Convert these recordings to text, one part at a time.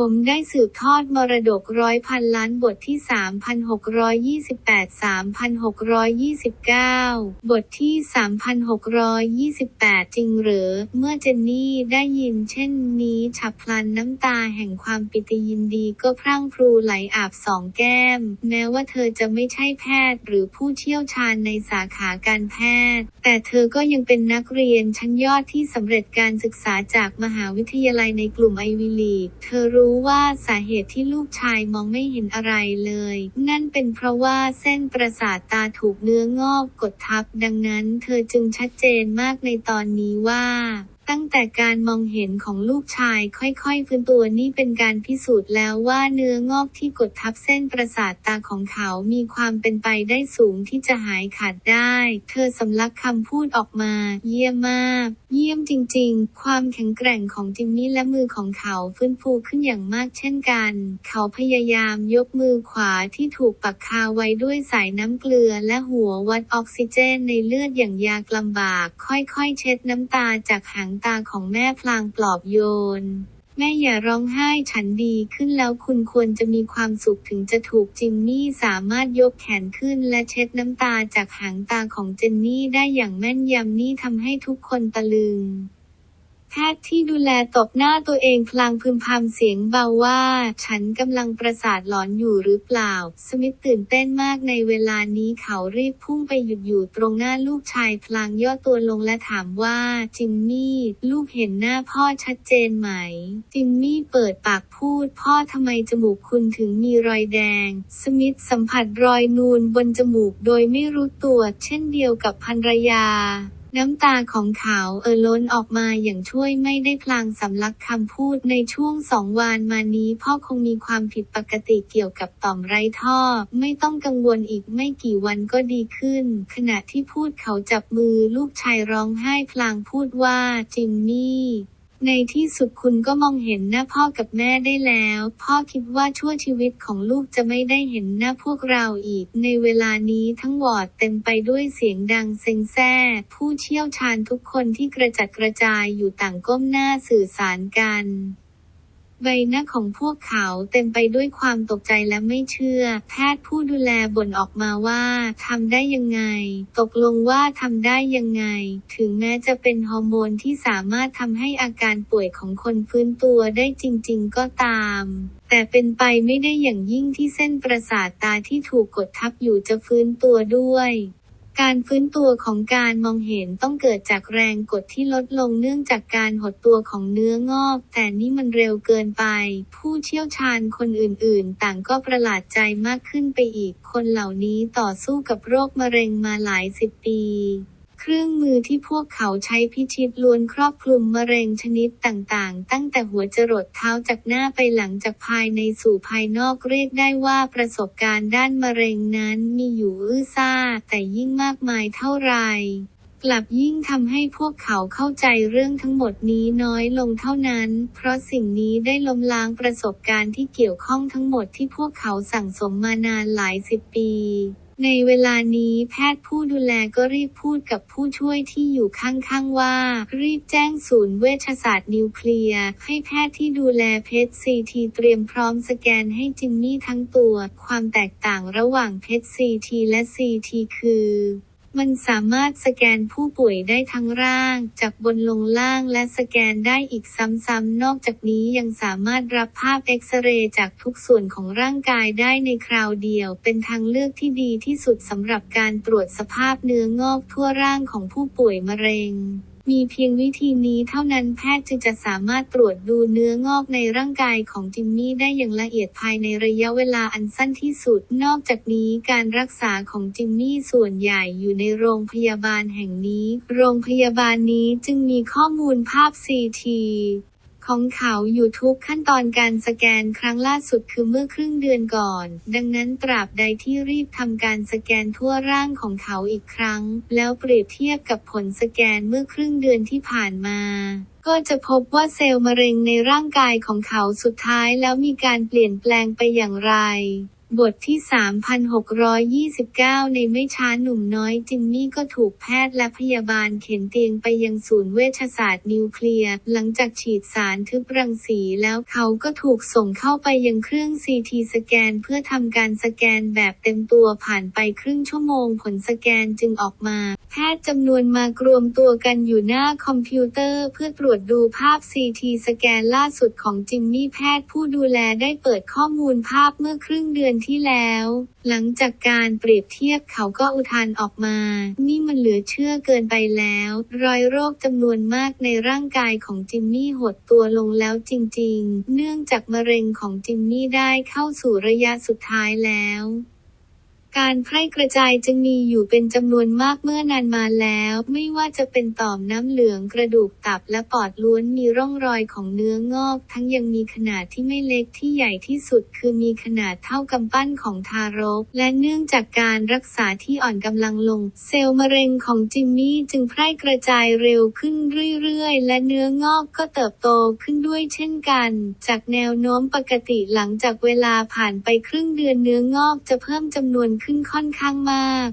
ผมได้สืบทอดมรดกร้อยพันล้านบทที่ 3,628 3,629 บทที่ 3,628 จริงหรือ เมื่อเจนนี่ได้ยินเช่นนี้ฉับพลันน้ำตาแห่งความปิติยินดีก็พรั่งพรูไหลอาบสองแก้ม แม้ว่าเธอจะไม่ใช่แพทย์หรือผู้เชี่ยวชาญในสาขาการแพทย์ แต่เธอก็ยังเป็นนักเรียนชั้นยอดที่สำเร็จการศึกษาจากมหาวิทยาลัยในกลุ่มไอวิลีเธอรู้ว่าสาเหตุที่ลูกชายมองไม่เห็นอะไรเลย นั่นเป็นเพราะว่าเส้นประสาทตาถูกเนื้องอกกดทับ ดังนั้นเธอจึงชัดเจนมากในตอนนี้ว่า ตั้งแต่การมองเห็นของลูกชายค่อยๆฟื้นตัวนี่เป็นการพิสูจน์แล้วว่าเนื้องอกที่กดทับเส้นประสาทตาของเขามีความเป็นไปได้สูงที่จะหายขาดได้ เธอสำลักคำพูดออกมา เยี่ยมมาก เยี่ยมจริงๆ ความแข็งแกร่งของจิมมี่และมือของเขาฟื้นฟูขึ้นอย่างมากเช่นกัน เขาพยายามยกมือขวาที่ถูกปักคาไว้ด้วยสายน้ำเกลือและหัววัดออกซิเจนในเลือดอย่างยากลำบาก ค่อยๆ เช็ดน้ำตาจากหางตาของแม่พลางปลอบโยน แม่อย่าร้องไห้ฉันดีขึ้นแล้วคุณควรจะมีความสุขถึงจะถูกจิมมี่สามารถยกแขนขึ้นและเช็ดน้ำตาจากหางตาของเจนนี่ได้อย่างแม่นยำนี่ทำให้ทุกคนตะลึง พทย์ที่ดูแลตบหน้าตัวเองพลางพึมพำเสียงเบาว่า ฉันกำลังประสาทหลอนอยู่หรือเปล่า สมิธตื่นเต้นมากในเวลานี้เขารีบพุ่งไปหยุดอยู่ตรงหน้าลูกชายพลางย่อตัวลงและถามว่า จิมมี่ ลูกเห็นหน้าพ่อชัดเจนไหม จิมมี่เปิดปากพูด พ่อทำไมจมูกคุณถึงมีรอยแดง สมิธสัมผัสรอยนูนบนจมูกโดยไม่รู้ตัว เช่นเดียวกับภรรยา น้ำตาของเขาเออล้นออกมาอย่างช่วยไม่ได้พลางสำลักคำพูดในช่วงสองวันมานี้พ่อคงมีความผิดปกติเกี่ยวกับต่อมไร้ท่อ ไม่ต้องกังวลอีกไม่กี่วันก็ดีขึ้น ขณะที่พูดเขาจับมือลูกชายร้องไห้พลางพูดว่าจิมมี่ ในที่สุดคุณก็มองเห็นหน้าพ่อกับแม่ได้แล้ว พ่อคิดว่าชั่วชีวิตของลูกจะไม่ได้เห็นหน้าพวกเราอีก ในเวลานี้ทั้งวอร์ดเต็มไปด้วยเสียงดังเซ็งแซ่ ผู้เชี่ยวชาญทุกคนที่กระจัดกระจายอยู่ต่างก้มหน้าสื่อสารกัน ใบหน้าของพวกเขาเต็มไปด้วยความตกใจและไม่เชื่อ แพทย์ผู้ดูแลบ่นออกมาว่าทำได้ยังไง ตกลงว่าทำได้ยังไง ถึงแม้จะเป็นฮอร์โมนที่สามารถทำให้อาการป่วยของคนฟื้นตัวได้จริง ๆ ก็ตามแต่เป็นไปไม่ได้อย่างยิ่งที่เส้นประสาทตาที่ถูกกดทับอยู่จะฟื้นตัวด้วย การฟื้นตัวของการมองเห็นต้องเกิดจากแรงกดที่ลดลงเนื่องจากการหดตัวของเนื้องอก แต่นี่มันเร็วเกินไป ผู้เชี่ยวชาญคนอื่นๆ ต่างก็ประหลาดใจมากขึ้นไปอีก คนเหล่านี้ต่อสู้กับโรคมะเร็งมาหลายสิบปี เครื่องมือที่พวกเขาใช้พิชิตล้วนครอบคลุมมะเร็งชนิดต่างๆ ตั้งแต่หัวจรดเท้าจากหน้าไปหลังจากภายในสู่ภายนอกเรียกได้ว่าประสบการณ์ด้านมะเร็งนั้นมีอยู่อื้อซ่า แต่ยิ่งมากมายเท่าไหร่กลับยิ่งทำให้พวกเขาเข้าใจเรื่องทั้งหมดนี้น้อยลงเท่านั้น เพราะสิ่งนี้ได้ล้มล้างประสบการณ์ที่เกี่ยวข้องทั้งหมดที่พวกเขาสั่งสมมานานหลายสิบปี ในเวลานี้แพทย์ผู้ดูแลก็รีบพูดกับผู้ช่วยที่อยู่ข้างๆว่า รีบแจ้งศูนย์เวชศาสตร์นิวเคลียร์ ให้แพทย์ที่ดูแลเพชรซีทีเตรียมพร้อมสแกนให้จิมมี่ทั้งตัว ความแตกต่างระหว่างเพชรซีทีและซีทีคือ มันสามารถสแกนผู้ป่วยได้ทั้งร่าง จากบนลงล่างและสแกนได้อีกซ้ำๆ นอกจากนี้ยังสามารถรับภาพเอ็กซเรย์จากทุกส่วนของร่างกายได้ในคราวเดียว เป็นทางเลือกที่ดีที่สุดสำหรับการตรวจสภาพเนื้องอกทั่วร่างของผู้ป่วยมะเร็ง มีเพียงวิธีนี้เท่านั้นแพทย์จึงจะสามารถตรวจดูเนื้องอกในร่างกายของจิมมี่ได้อย่างละเอียดภายในระยะเวลาอันสั้นที่สุด นอกจากนี้การรักษาของจิมมี่ส่วนใหญ่อยู่ในโรงพยาบาลแห่งนี้ โรงพยาบาลนี้จึงมีข้อมูลภาพซีที ของเขาอยู่ทุกขั้นตอนการสแกนครั้งล่าสุดคือเมื่อครึ่งเดือนก่อน ดังนั้นตราบใดที่รีบทำการสแกนทั่วร่างของเขาอีกครั้ง แล้วเปรียบเทียบกับผลสแกนเมื่อครึ่งเดือนที่ผ่านมาก็จะพบว่าเซลล์มะเร็งในร่างกายของเขาสุดท้ายแล้วมีการเปลี่ยนแปลงไปอย่างไร บทที่ 3,629 ในไม่ช้าหนุ่มน้อยจิมมี่ก็ถูกแพทย์และพยาบาลเข็นเตียงไปยังศูนย์เวชศาสตร์นิวเคลียร์ หลังจากฉีดสารทึบรังสีแล้วเขาก็ถูกส่งเข้าไปยังเครื่องซีทีสแกน เพื่อทำการสแกนแบบเต็มตัวผ่านไปครึ่งชั่วโมงผลสแกนจึงออกมา แพทย์จำนวนมากรวมตัวกันอยู่หน้าคอมพิวเตอร์เพื่อตรวจดูภาพซีทีสแกนล่าสุดของจิมมี่แพทย์ผู้ดูแลได้เปิดข้อมูลภาพเมื่อครึ่งเดือนที่แล้ว หลังจากการเปรียบเทียบเขาก็อุทานออกมา นี่มันเหลือเชื่อเกินไปแล้ว รอยโรคจำนวนมากในร่างกายของจิมมี่หดตัวลงแล้วจริง ๆ เนื่องจากมะเร็งของจิมมี่ได้เข้าสู่ระยะสุดท้ายแล้ว การแพร่กระจายจึงมีอยู่เป็นจำนวนมากเมื่อนานมาแล้ว ไม่ว่าจะเป็นต่อมน้ำเหลืองกระดูกตับและปอดล้วนมีร่องรอยของเนื้องอก ทั้งยังมีขนาดที่ไม่เล็กที่ใหญ่ที่สุด คือมีขนาดเท่ากำปั้นของทารก และเนื่องจากการรักษาที่อ่อนกำลังลง เซลล์มะเร็งของจิมมี่จึงแพร่กระจายเร็วขึ้นเรื่อยๆ และเนื้องอกก็เติบโตขึ้นด้วยเช่นกัน จากแนวโน้มปกติหลังจากเวลาผ่านไปครึ่งเดือนเนื้องอกจะเพิ่มจำนวนขึ้นขึ้นค่อนข้างมาก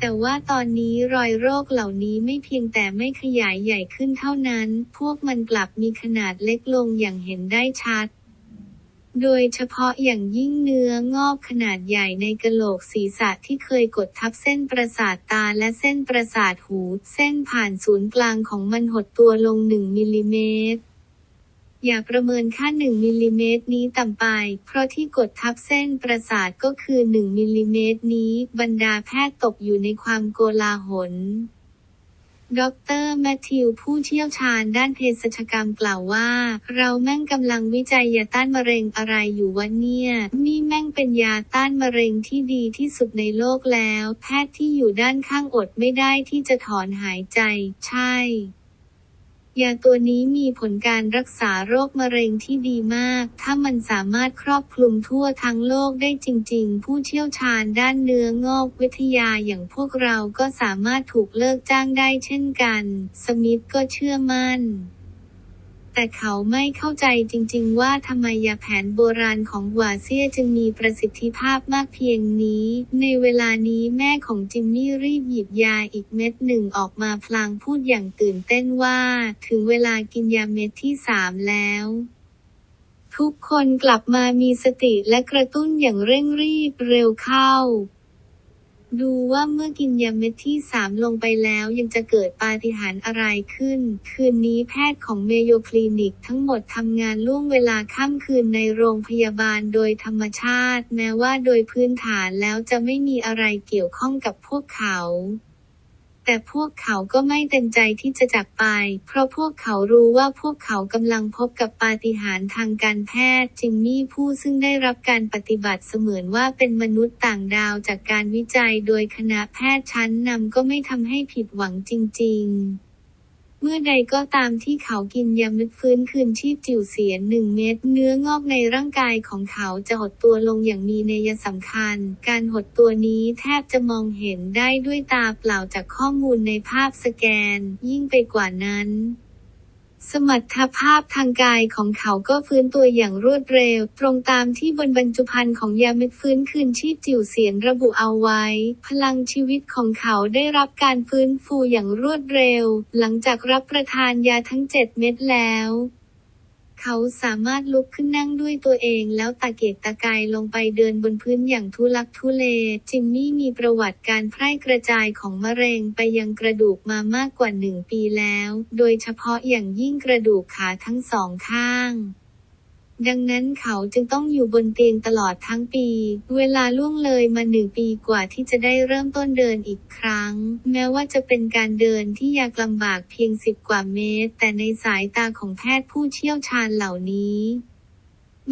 แต่ว่าตอนนี้รอยโรคเหล่านี้ไม่เพียงแต่ไม่ขยายใหญ่ขึ้นเท่านั้น พวกมันกลับมีขนาดเล็กลงอย่างเห็นได้ชัด โดยเฉพาะอย่างยิ่งเนื้องอกขนาดใหญ่ในกะโหลกศีรษะที่เคยกดทับเส้นประสาทตาและเส้นประสาทหู เส้นผ่านศูนย์กลางของมันหดตัวลง 1มิลลิเมตร อย่าประเมินค่า 1มิลลิเมตรนี้ต่ำไป เพราะที่กดทับเส้นประสาทก็คือ 1มิลลิเมตรนี้ บรรดาแพทย์ตกอยู่ในความโกลาหลดรแมทธิวผู้เชี่ยวชาญด้านเภสัชกรรมกล่าวว่า เราแม่งกำลังวิจัยยาต้านมะเร็งอะไรอยู่วะเนี่ย นี่แม่งเป็นยาต้านมะเร็งที่ดีที่สุดในโลกแล้ว แพทย์ที่อยู่ด้านข้างอดไม่ได้ที่จะถอนหายใจ ใช่ ยาตัวนี้มีผลการรักษาโรคมะเร็งที่ดีมาก ถ้ามันสามารถครอบคลุมทั่วทั้งโลกได้จริง ๆ ผู้เชี่ยวชาญด้านเนื้องอกวิทยาอย่างพวกเราก็สามารถถูกเลิกจ้างได้เช่นกัน สมิธก็เชื่อมั่น แต่เขาไม่เข้าใจจริง ๆ ว่าทำไมยาแผนโบราณของหวาเซียจึงมีประสิทธิภาพมากเพียงนี้ ในเวลานี้แม่ของจิมมี่รีบหยิบยาอีกเม็ดหนึ่งออกมาพลางพูดอย่างตื่นเต้นว่า ถึงเวลากินยาเม็ดที่สามแล้วทุกคนกลับมามีสติและกระตุ้นอย่างเร่งรีบเร็วเข้า ดูว่าเมื่อกินยาเม็ดที่สามลงไปแล้วยังจะเกิดปาฏิหาริย์อะไรขึ้น คืนนี้แพทย์ของเมโยคลินิกทั้งหมดทำงานล่วงเวลาค่ำคืนในโรงพยาบาลโดยธรรมชาติ แม้ว่าโดยพื้นฐานแล้วจะไม่มีอะไรเกี่ยวข้องกับพวกเขา แต่พวกเขาก็ไม่เต็มใจที่จะจากไป เพราะพวกเขารู้ว่าพวกเขากำลังพบกับปาฏิหาริย์ทางการแพทย์ จิมมี่ผู้ซึ่งได้รับการปฏิบัติเสมือนว่าเป็นมนุษย์ต่างดาวจากการวิจัยโดยคณะแพทย์ชั้นนำก็ไม่ทำให้ผิดหวังจริง ๆ มื่อใดก็ตามที่เขากินยามึดฟื้นคืนชีพจิ๋วเสียหนึ่งเม็ดเนื้องอกในร่างกายของเขาจะหดตัวลงอย่างมีนัยสำคัญ การหดตัวนี้แทบจะมองเห็นได้ด้วยตาเปล่าจากข้อมูลในภาพสแกน ยิ่งไปกว่านั้น สมรรถภาพทางกายของเขาก็ฟื้นตัวอย่างรวดเร็ว ตรงตามที่บนบรรจุภัณฑ์ของยาเม็ดฟื้นคืนชีพจิ๋วเสียนระบุเอาไว้ พลังชีวิตของเขาได้รับการฟื้นฟูอย่างรวดเร็ว หลังจากรับประทานยาทั้งเจ็ดเม็ดแล้ว เขาสามารถลุกขึ้นนั่งด้วยตัวเอง แล้วตะเกียกตะกายลงไปเดินบนพื้นอย่างทุลักทุเล จิมมี่มีประวัติการแพร่กระจายของมะเร็งไปยังกระดูกมามากกว่าหนึ่งปีแล้ว โดยเฉพาะอย่างยิ่งกระดูกขาทั้งสองข้างดังนั้นเขาจึงต้องอยู่บนเตียงตลอดทั้งปี เวลาล่วงเลยมาหนึ่งปีกว่าที่จะได้เริ่มต้นเดินอีกครั้ง รั้ง แม้ว่าจะเป็นการเดินที่ยากลำบากเพียงสิบกว่าเมตร แต่ในสายตาของแพทย์ผู้เชี่ยวชาญเหล่านี้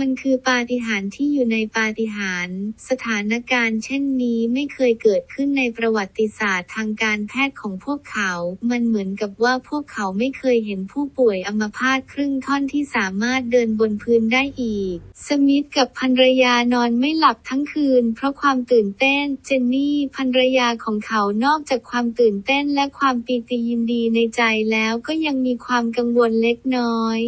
มันคือปาฏิหาริย์ที่อยู่ในปาฏิหาริย์สถานการณ์เช่นนี้ไม่เคยเกิดขึ้นในประวัติศาสตร์ทางการแพทย์ของพวกเขา มันเหมือนกับว่าพวกเขาไม่เคยเห็นผู้ป่วยอัมพาตครึ่งท่อนที่สามารถเดินบนพื้นได้อีก สมิธกับภรรยานอนไม่หลับทั้งคืน เพราะความตื่นเต้น เจนนี่ภรรยาของเขานอกจากความตื่นเต้นและความปีติยินดีในใจแล้วก็ยังมีความกังวลเล็กน้อย